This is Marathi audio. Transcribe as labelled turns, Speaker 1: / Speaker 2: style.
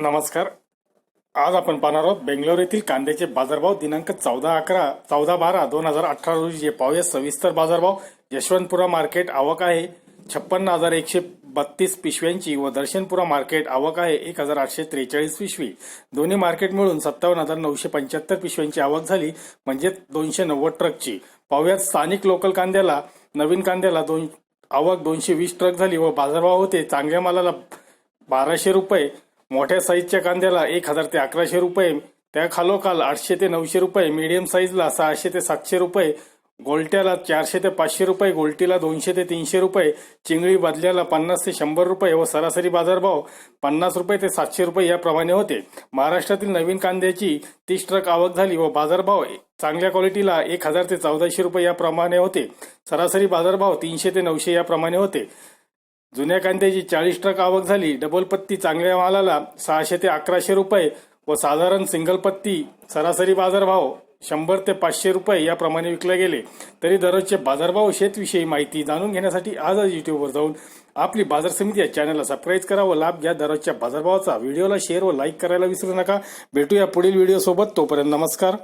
Speaker 1: नमस्कार. आज आपण पाहणार आहोत बेंगलोर येथील कांद्याचे बाजारभाव दिनांक चौदा अकरा चौदा बारा दोन हजार अठरा रोजी जे पाहूया सविस्तर बाजारभाव. यशवंतपुरा मार्केट आवक आहे. छप्पन्न हजार एकशे बत्तीस पिशव्यांची व दर्शनपुरा मार्केट आवक आहे एक हजार आठशे त्रेचाळीस पिशवी. दोन्ही मार्केट मिळून सत्तावन्न हजार नऊशे पंच्याहत्तर पिशव्यांची आवक झाली म्हणजे दोनशे नव्वद ट्रकची. पाहुयात स्थानिक लोकल कांद्याला नवीन कांद्याला दोन आवक दोनशे वीस ट्रक झाली व बाजारभाव होते. चांगल्या मालाला बाराशे रुपये मोठ्या साईजच्या कांद्याला एक हजार ते अकराशे रुपये त्या खालोखाल आठशे ते नऊशे रुपये मीडियम साईजला सहाशे ते सातशे रुपये गोलट्याला चारशे ते पाचशे रुपये गोलटीला दोनशे ते तीनशे रुपये चिंगळी बदल्याला पन्नास ते शंभर रुपये व सरासरी बाजारभाव पन्नास रुपये ते सातशे रुपये याप्रमाणे होते. महाराष्ट्रातील नवीन कांद्याची तीस ट्रक आवक झाली व बाजारभाव चांगल्या क्वालिटीला एक हजार ते चौदाशे रुपये याप्रमाणे होते. सरासरी बाजारभाव तीनशे ते नऊशे याप्रमाणे होते. जुन्या कांद्याची चाळीस ट्रक आवक झाली डबल पत्ती चांगल्या मालाला सहाशे ते अकराशे रुपये व साधारण सिंगल पत्ती सरासरी बाजारभाव शंभर ते पाचशे रुपये याप्रमाणे विकले गेले. तरी दररोजचे बाजारभाव शेतविषयी माहिती जाणून घेण्यासाठी आजच युट्यूबवर जाऊन आपली बाजार समिती या चॅनलला सबस्क्राईब करा व लाभ घ्या. दररोजच्या बाजारभावाचा व्हिडिओला शेअर व लाईक करायला विसरू नका. भेटूया पुढील व्हिडिओ सोबत. तोपर्यंत नमस्कार.